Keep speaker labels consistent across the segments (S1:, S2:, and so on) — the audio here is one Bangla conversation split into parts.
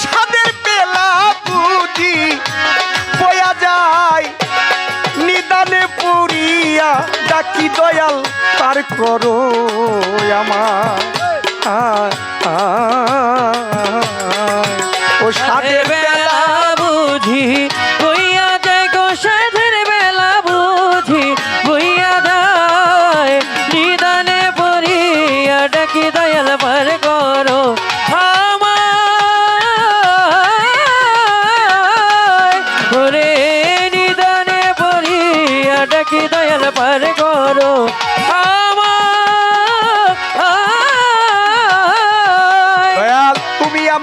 S1: সাদের বেলা বুঝি বয়া যায় নিদানে পুরিয়া ডাকি দয়াল তার করো আমার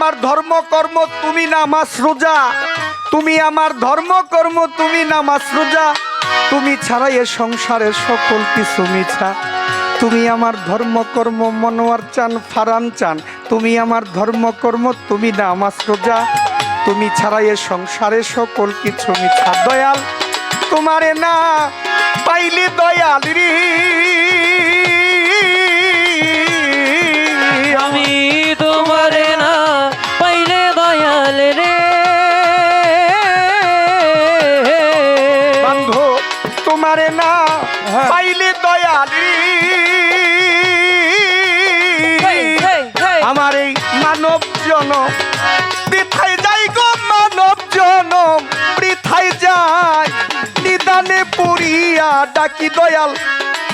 S1: আমার ধর্ম কর্ম তুমি নামাজ রোজা। তুমি আমার ধর্ম কর্ম তুমি নামাজ রোজা। তুমি ছাড়া এ সংসারের সকল কিছু মিছা। তুমি আমার ধর্ম কর্ম মনোয়ার চান, ফারান চান। তুমি আমার ধর্ম কর্ম তুমি নামাজ রোজা। তুমি ছাড়া এ সংসারে সকল কিছু মিছা। দয়াল, তোমারে না পাইলে দয়াল রে। ডাকি দয়াল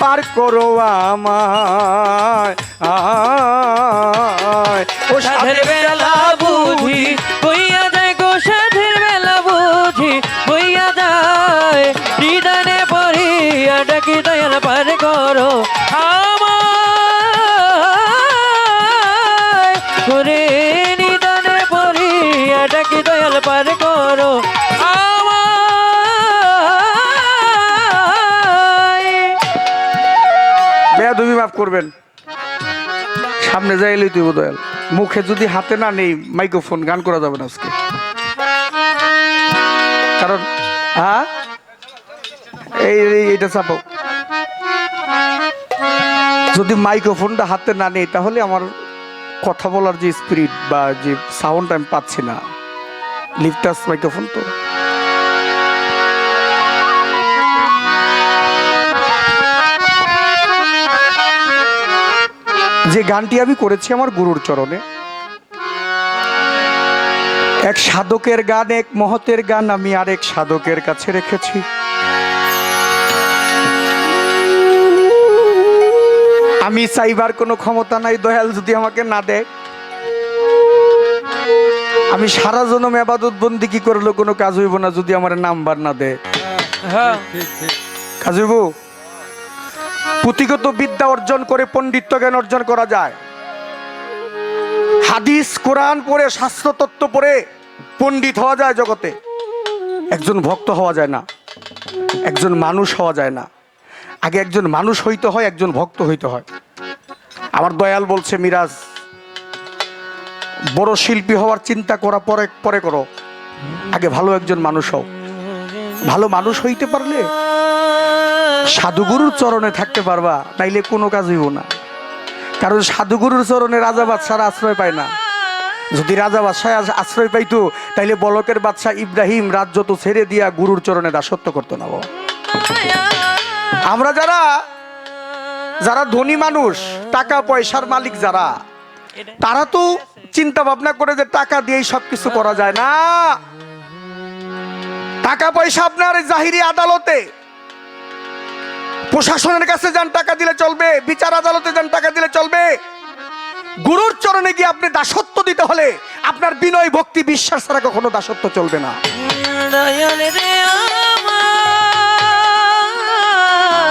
S1: পার করো আমায় ও
S2: সাধের
S1: করবেন? সামনে যাই এলেই তুই দয়াল মুখে যদি হাতে না নেই মাইক্রোফোন গান করা যাবে না আজকে। কারণ হ্যাঁ এই, এই- এইটা চাপো যদি মাইক্রোফোনটা হাতে না নেই, তাহলে আমার কথা বলার যে স্পিরিট বা যে সাউন্ড আমি পাচ্ছি না। লিফটাস মাইক্রোফোন তো যে গানটি আমি করেছি আমার গুরুর চরণে এক সাধকের গান এক মহতের গান আমি আরেক সাধকের কাছে রেখেছি। আমি চাইবার কোনো ক্ষমতা নাই দয়াল যদি আমাকে না দেয়। আমি সারা জনম আবাদত বন্দি কি করল কোনো কাজ হইব না যদি আমার নাম্বার না দেয়।
S2: হ্যাঁ।
S1: কাজ হইব? পুঁথিগত বিদ্যা অর্জন করে পণ্ডিত্য জ্ঞান অর্জন করা যায়। হাদিস, কোরআন পড়ে শাস্ত্র তত্ত্ব পড়ে পণ্ডিত হওয়া যায় জগতে। একজন ভক্ত হওয়া যায় না। একজন মানুষ হওয়া যায় না। আগে একজন মানুষ হইতে হয়, একজন ভক্ত হইতে হয়। আমার দয়াল বলছে, মিরাজ, বড় শিল্পী হওয়ার চিন্তা করা পরে পরে করো। আগে ভালো একজন মানুষ হও। ভালো মানুষ হইতে পারলে সাধুগুরুর চরণে থাকতে পারবা তাইলে কোনো কাজ হইব না। কারণ সাধুগুরুর চরণে রাজা বাদশার আশ্রয় পায় না। যদি রাজা বাদশাহ আশ্রয় পাইতো, তাইলে বলকের বাদশাহ ইব্রাহিম রাজ্য তো ছেড়ে দিয়া গুরুর চরণে দাসত্ব করতো না আমরা যারা যারা ধনী মানুষ, টাকা পয়সার মালিক যারা, তারা তো চিন্তা ভাবনা করে যে টাকা দিয়েই সবকিছু করা যায় না। টাকা পয়সা আপনার জাহিরি আদালতে প্রশাসনের কাছে যান টাকা দিলে চলবে। বিচার আদালতে যান টাকা দিলে চলবে। গুরুর চরণে গিয়ে আপনি দাসত্ব দিতে হলে আপনার বিনয় ভক্তি বিশ্বাস ছাড়া কখনো দাসত্ব চলবে না।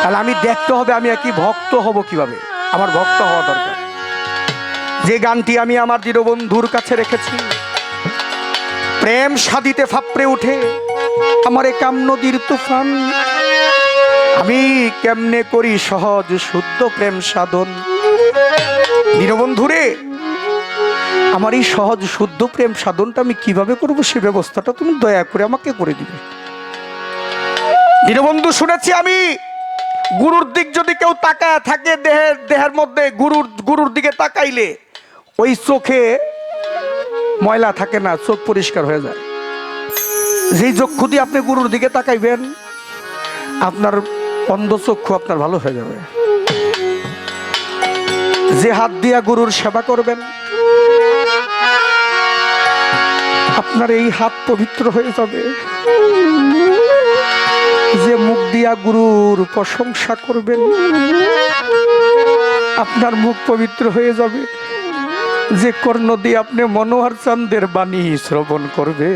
S1: তাহলে আমি দেখতে হবে আমি কি ভক্ত হব কীভাবে? আমার ভক্ত হওয়া দরকার। যে গানটি আমি আমার দৃঢ়বন্ধুর কাছে রেখেছি প্রেম সাদিতে ফাপড়ে উঠে আমার এ কাম নদীর তুফান আমি কেমনে করি সহজ, শুদ্ধ প্রেম সাধন? দীনবন্ধুরে, আমার এই সহজ, শুদ্ধ প্রেম সাধনটা আমি কীভাবে করব সে ব্যবস্থাটা তুমি দয়া করে আমাকে করে দিবে। দীনবন্ধু, শুনেছি আমি, গুরুর দিক যদি কেউ তাকায় থাকে দেহের দেহের মধ্যে, গুরুর গুরুর দিকে তাকাইলে ওই চোখে ময়লা থাকে না, চোখ পরিষ্কার হয়ে যায়। যেই চক্ষু দিয়ে আপনি গুরুর দিকে তাকাইবেন, আপনার অন্ধ চক্ষু আপনার ভালো হয়ে যাবে। যে হাত দিয়া গুরুর সেবা করবেন, আপনার এই হাত পবিত্র হয়ে যাবে। যে মুখ দিয়া গুরুর প্রশংসা করবেন, আপনার মুখ পবিত্র হয়ে যাবে। যে কর্ণ দিয়ে আপনি মনোহর চান্দের বাণী শ্রবণ করবে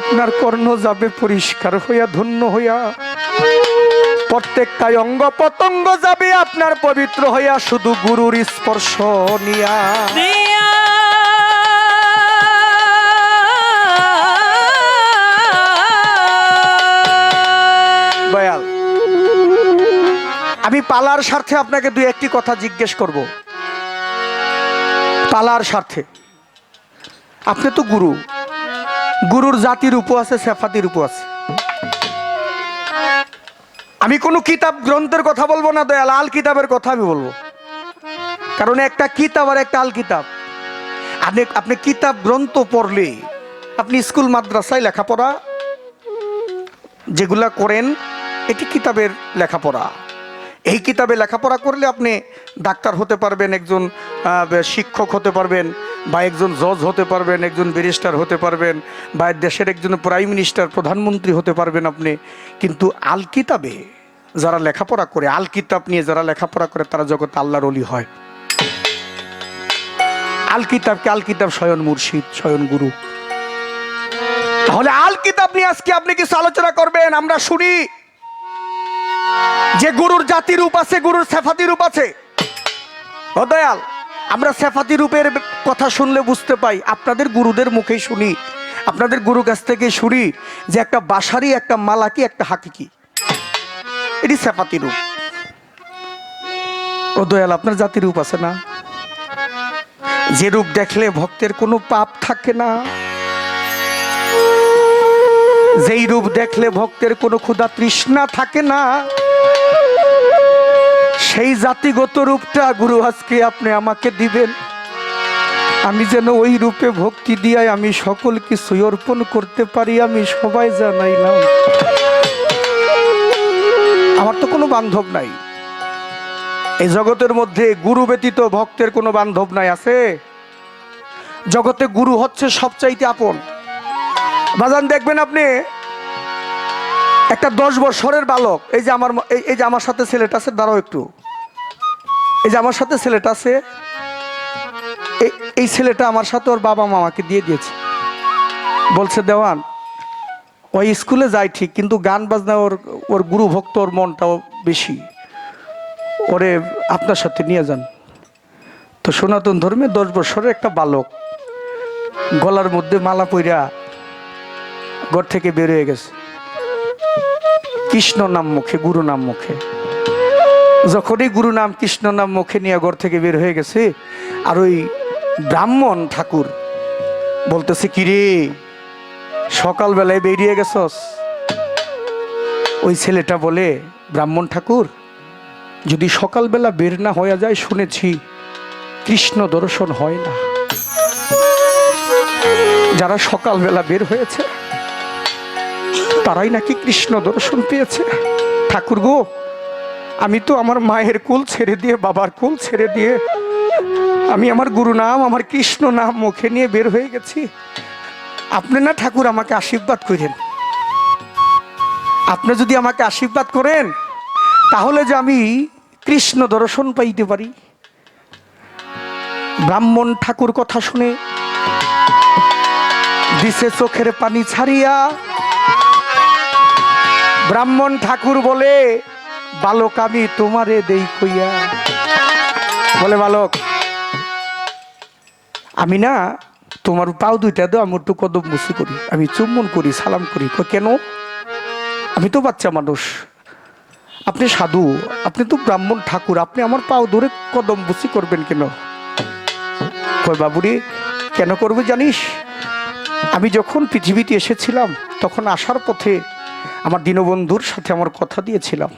S1: আপনার কর্ণ যাবে পরিষ্কার হইয়া ধন্য হইয়া। প্রত্যেকটাই অঙ্গ পতঙ্গ যাবে আপনার পবিত্র হইয়া শুধু গুরুর স্পর্শ নিয়া। দয়াল আমি পালার স্বার্থে আপনাকে দুই একটি কথা জিজ্ঞেস করব। পালার স্বার্থে। আপনি তো গুরু। গুরুর জাতির উপ আছে সেফাতির উপ আছে। আমি কোনো কিতাব গ্রন্থের কথা বলব না, দয়াল, আল কিতাবের কথা আমি বলব। কারণ একটা কিতাব আর একটা আল কিতাব। আপনি আপনি কিতাব গ্রন্থ পড়লে, আপনি স্কুল, মাদ্রাসায় লেখাপড়া যেগুলা করেন, এটি কিতাবের লেখাপড়া। এই কিতাবে লেখাপড়া করলে আপনি ডাক্তার হতে পারবেন, একজন শিক্ষক হতে পারবেন, বা একজন জজ হতে পারবেন, একজন ব্যারিস্টার হতে পারবেন, বা দেশের একজন প্রাইম মিনিস্টার, প্রধানমন্ত্রী হতে পারবেন আপনি। কিন্তু আল কিতাবে যারা লেখাপড়া করে, আল কিতাব নিয়ে যারা লেখাপড়া করে, তারা জগৎ আল্লাহর অলি হয়। আল কিতাবকে আল কিতাব স্বয়ন মুর্শিদ, স্বয়ন গুরু। তাহলে আল কিতাব নিয়ে আজকে আপনি কিছু আলোচনা করবেন, আমরা শুনি। যে গুরুর জাতি রূপ আছে, গুরুর সেফাতি রূপ আছে। দয়াল, আমরা সেফাতি রূপের কথা শুনলে বুঝতে পাই, আপনাদের গুরুদের মুখেই শুনি, আপনাদের গুরু কাছ থেকে শুনি যে একটা বাসারি একটা মালাকি, একটা হাকিকি। এটি সেফাতি রূপ। ও দয়াল, আপনার জাতি রূপ আছে না? যে রূপ দেখলে ভক্তের কোনো পাপ থাকে না। যেই রূপ দেখলে ভক্তের কোনো ক্ষুধা তৃষ্ণা থাকে না, সেই জাতিগত রূপটা গুরু আজকে আপনি আমাকে দিবেন। আমি যেন ওই রূপে ভক্তি দিয়ে আমি সকল কিছু অর্পণ করতে পারি, আমি সবাই জানাইলাম। আমার তো কোনো বান্ধব নাই। এই জগতের মধ্যে গুরু ব্যতীত ভক্তের কোনো বান্ধব নাই, আছে? জগতে গুরু হচ্ছে সবচাইতে আপন। বাজান, দেখবেন আপনি, একটা দশ বছরের বালক, এই যে আমার এই- যে আমার সাথে ছেলেটা আছে, দাঁড়াও একটু। এই যে আমার সাথে ছেলেটা আছে, এই ছেলেটা আমার সাথে ওর বাবা মামাকে দিয়ে দিয়েছে। বলছে, দেওয়ান, ওই স্কুলে যায় ঠিক, কিন্তু গান বাজনা ওর ওর গুরু ভক্ত ওর মনটাও বেশি। ওরে, আপনার সাথে নিয়ে যান। তো সনাতন ধর্মে দশ বছরের একটা বালক, গলার মধ্যে মালা পইরা ঘর থেকে বের হয়ে গেছে। কৃষ্ণ নাম মুখে, গুরু নাম মুখে। যখনই গুরু নাম, কৃষ্ণ নাম মুখে নিয়ে ঘর থেকে বের হয়ে গেছে, আর ওই ব্রাহ্মণ ঠাকুর বলতেছে, কিরে, সকালবেলায় বেরিয়ে গেছস? ওই ছেলেটা বলে, ব্রাহ্মণ ঠাকুর, যদি সকালবেলা বের না হয়ে যায়, শুনেছি কৃষ্ণ দর্শন হয় না। যারা সকালবেলা বের হয়েছে তারাই নাকি কৃষ্ণ দর্শন পেয়েছে। ঠাকুর গো, আমি তো আমার মায়ের কুল ছেড়ে দিয়ে, বাবার কুল ছেড়ে দিয়ে, আমি আমার গুরু নাম, আমার কৃষ্ণ নাম মুখে নিয়ে বের হয়ে গেছি। আপনি না ঠাকুর আমাকে আশীর্বাদ করেন। আপনি যদি আমাকে আশীর্বাদ করেন, তাহলে যে আমি কৃষ্ণ দর্শন পাইতে পারি। ব্রাহ্মণ ঠাকুর কথা শুনে দিছে চোখের পানি ছাড়িয়া ব্রাহ্মণ ঠাকুর বলে, বালক, আমি তোমারে দেই কইয়া। বলে, বালক, আমি না তোমার পাও দুইটা দাও, আমি একটু কদম মুসি করি, আমি চুম্বন করি, সালাম করি। কেন? আমি তো বাচ্চা মানুষ। আপনি সাধু, আপনি তো ব্রাহ্মণ ঠাকুর, আপনি আমার পাও ধরে কদম বুসি করবেন কেন? কই বাবুরে, কেন করবে জানিস? আমি যখন পৃথিবীতে এসেছিলাম, তখন আসার পথে আমার দীনবন্ধুর সাথে আমার কথা দিয়েছিলাম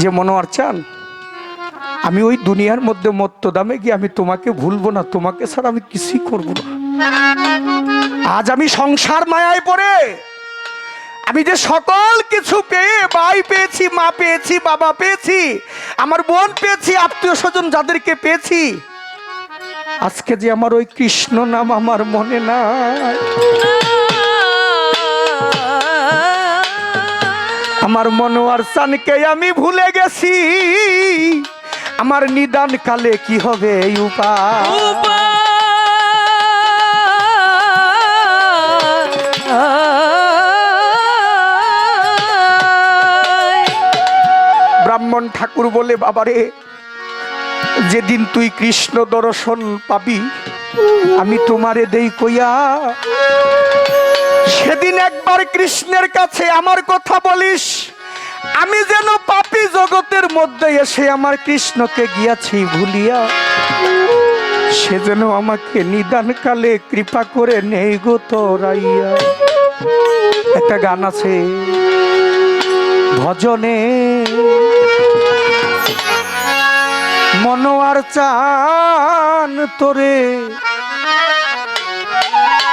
S1: যে, মনোয়ার চান, আমি ওই দুনিয়ার মধ্যে মত্ত দামে গিয়ে আমি তোমাকে ভুলবো না, তোমাকে ছাড়া আমি কিছুই করব না। আজ আমি সংসার মায়ায় পড়ে, আমি যে সকল কিছু পেয়ে, ভাই পেয়েছি, মা পেয়েছি, বাবা পেয়েছি, আমার বোন পেয়েছি, আত্মীয় স্বজন যাদেরকে পেয়েছি, আজকে যে আমার ওই কৃষ্ণ নাম আমার মনে নাই। আমার মনোয়ার চানকে আমি ভুলে গেছি। আমার নিদান কালে কি হবে ব্রাহ্মণ ঠাকুর বলে, বাবারে, যেদিন তুই কৃষ্ণ দর্শন পাবি, আমি তোমারে দেই কইয়া সেদিন একবার কৃষ্ণের কাছে আমার কথা বলিস, আমি যেন পাপি জগতের মধ্যে এসে আমার কৃষ্ণকে গিয়াছি ভুলিয়া। সে যেন আমাকে নিদান কালে কৃপা করে নেই গো তোরাইয়া। একটা গান আছে, ভজনে মনোয়ার চান তোরে।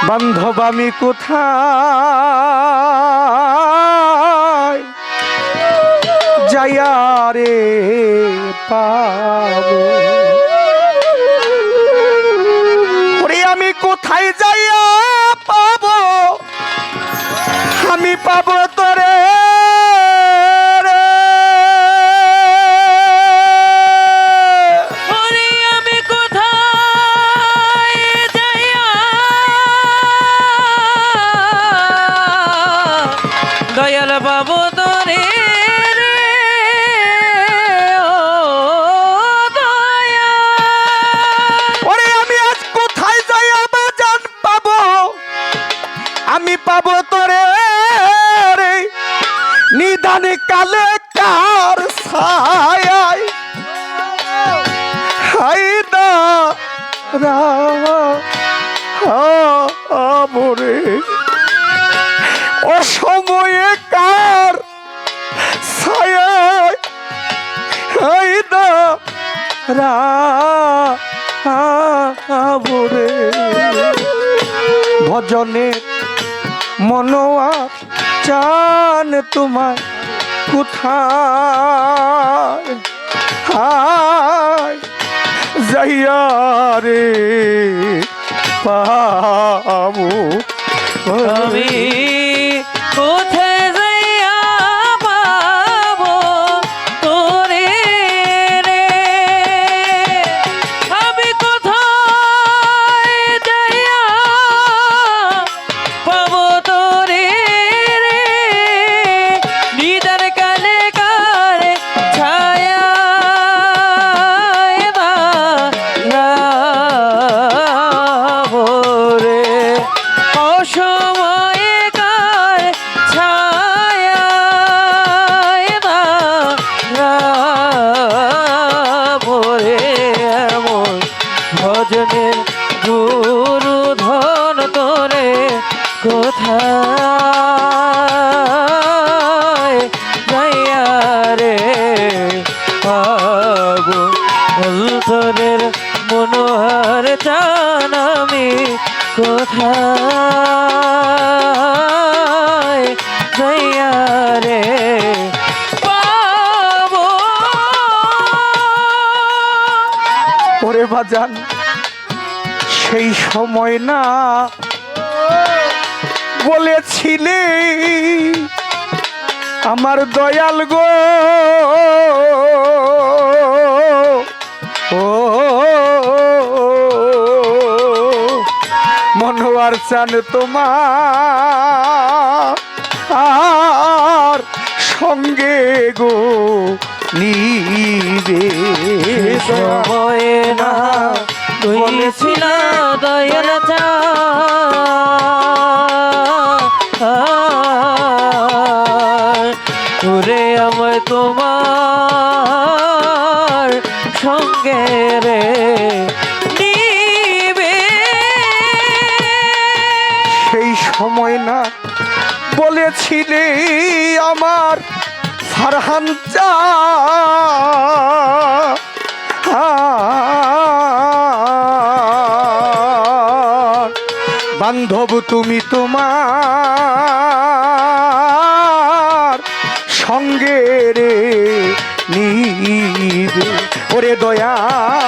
S1: বান্ধব আমি কোথায়? যাইয়া রে পাবো। আমি কোথায় যাইয়া পাব? আমি পাবো অসময়ে কার ছায়? হাইদা রা আমরে ভজনে মনোয়া চান তোমার কোথায় হায়, যাইয়া রে, পাবো
S2: আমি
S1: বাজান সেই সময় না বলেছিলে আমার দয়াল গো। ও মনোয়ার চান তোমার সঙ্গে গো। নিবে
S2: সময়ে না বলেছিল দয়াল তোরে আমায় তোমার সঙ্গে রে
S1: সেই সময় না বলেছিলে আমার ফারহান চা। বান্ধব তুমি তোমার সঙ্গে রে নিবে ওরে দয়াল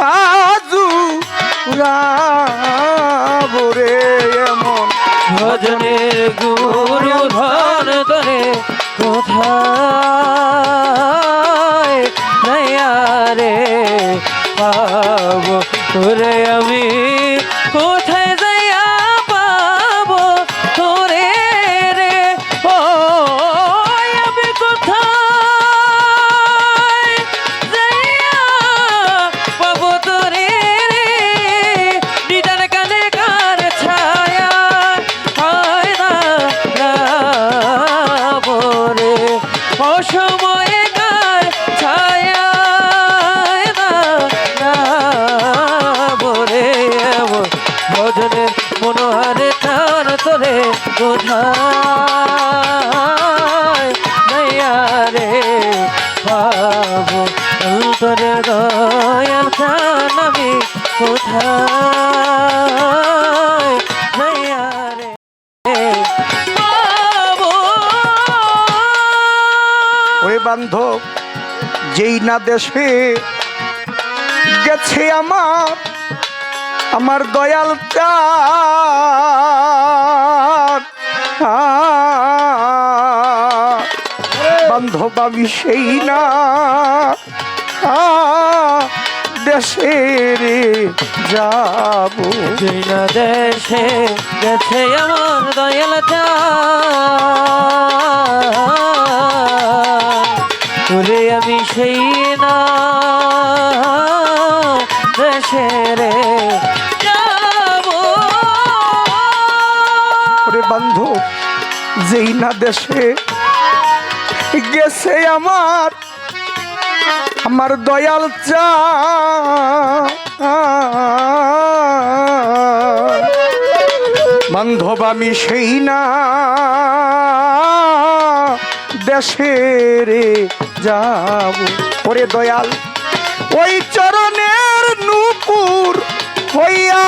S1: হাজু রাবরে এমন
S2: ভজনে গুরু ধন ধরে কোথায় নয়া রে পাব? তোরে আমি কোথায়? নয়া রে পাবো অন্তরে দয়াল চান আমি পাবো
S1: বান্ধব, যেই না দেশে গেছে আমার আমার দয়াল চাঁদ বান্ধব আমি সেই না। দেশে রে যাব।
S2: না দেশে গেছে আমার দয়াল তুলে আমি সেই না দেশে রে
S1: যেই না দেশে গেছে আমার আমার দয়াল চা। বান্ধব আমি সেই না দেশে রে যাব। ওরে দয়াল, ওই চরণের নুপুর হইয়া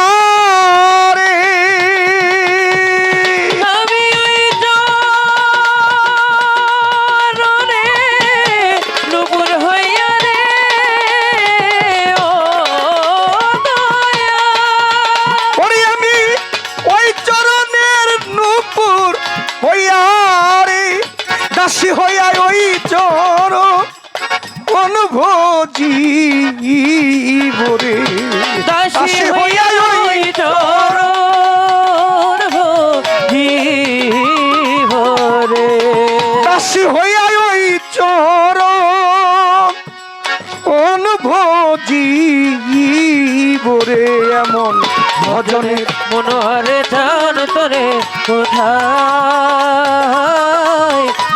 S2: কোথায়?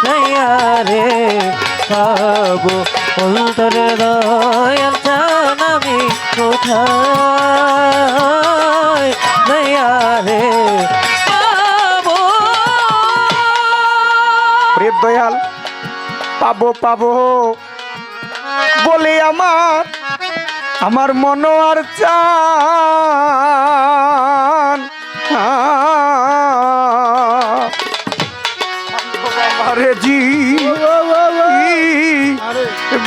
S2: নয়া রে পাবো অন্তরে দয়াল চান আমি কোথায়? নয়া রে
S1: রে দয়াল, পাবো পাবো। বলে আমার আমার মন আর চান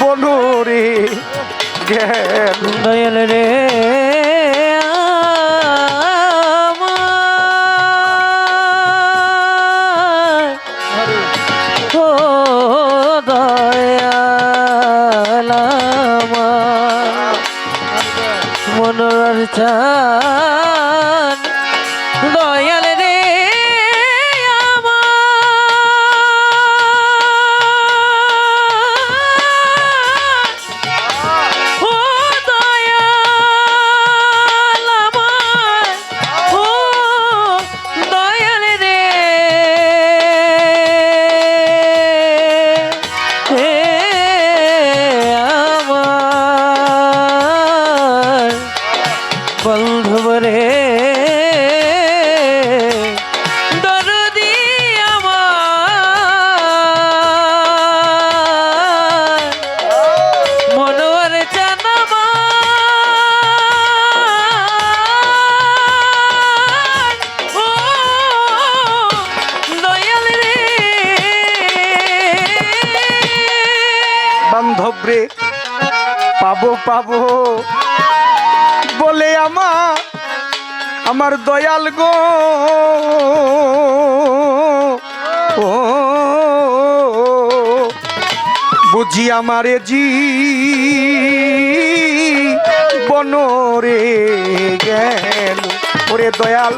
S1: বনুরে
S2: দয়াল রে দয়াল
S1: মনোর চা পাবো। বলে আমা আমার দয়াল গো। ও বুঝি আমারে জি বনরে গেল। ওরে দয়াল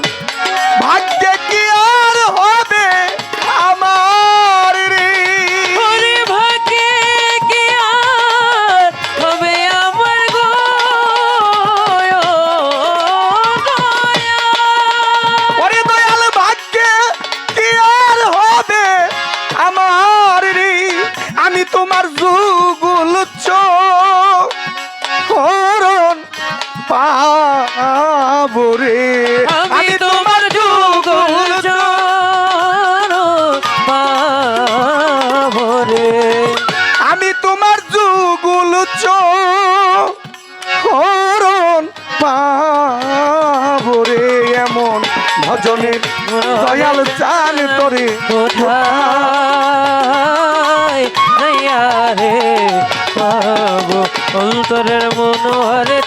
S2: অন্তরের মনোহরে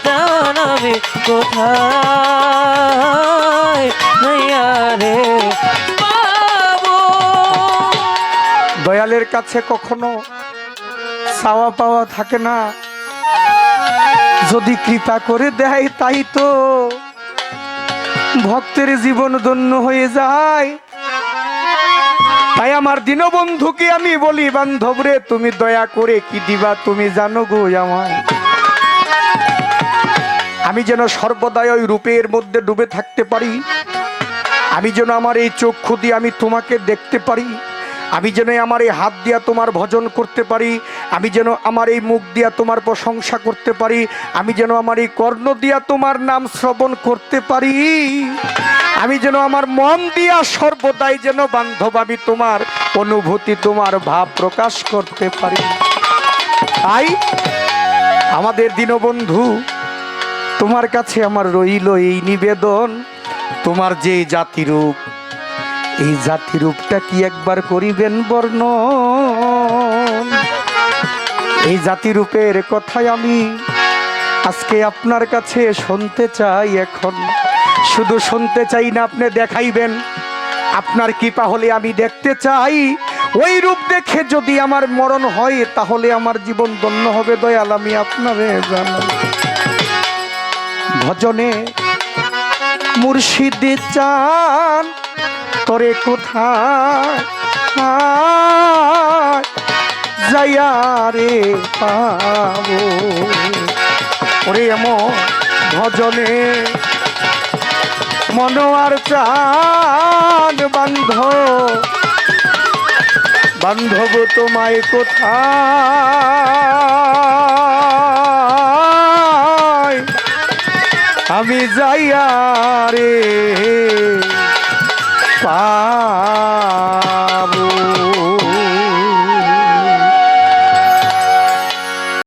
S2: আমি কোথায়?
S1: দয়ালের কাছে কখনো চাওয়া পাওয়া থাকে না। যদি কৃপা করে দেয় তাই তো। ভক্তের জীবন ধন্য হয়ে যায়। তাই আমার দীনবন্ধুকে আমি বলি, বান্ধব রে, তুমি দয়া করে কি দিবা? তুমি জানো গো আমায়। আমি যেন সর্বদাই ওই রূপের মধ্যে ডুবে থাকতে পারি। আমি যেন আমার এই চক্ষু দিয়ে আমি তোমাকে দেখতে পারি। আমি যেন আমার এই হাত দিয়া তোমার ভজন করতে পারি। আমি যেন আমার এই মুখ দিয়া তোমার প্রশংসা করতে পারি। আমি যেন আমার এই কর্ণ দিয়া তোমার নাম শ্রবণ করতে পারি। আমি যেন আমার মন দিয়া সর্বদাই যেন বান্ধব আমি তোমার অনুভূতি, তোমার ভাব প্রকাশ করতে পারি। তাই আমাদের দীনবন্ধু তোমার কাছে আমার রইল এই নিবেদন, তোমার যে জাতিরূপ, এই জাতিরূপটা কি একবার করিবেন বর্ণ এই জাতিরূপের কথাই আমি আজকে আপনার কাছে শুনতে চাই এখন। শুধু শুনতে চাই না, আপনি দেখাইবেন। আপনার কৃপা হলে আমি দেখতে চাই। ওই রূপ দেখে যদি আমার মরণ হয়, তাহলে আমার জীবন ধন্য হবে, দয়াল, আমি আপনারে জানাই। ভজনে মুর্শিদ চান, তোরে কোথায়? যাইয়া রে পাবো। ওরে এমন ভজনে মনোয়ার চান বান্ধ। বান্ধব তোমায় কোথায়? আমি যাইয়া রে পা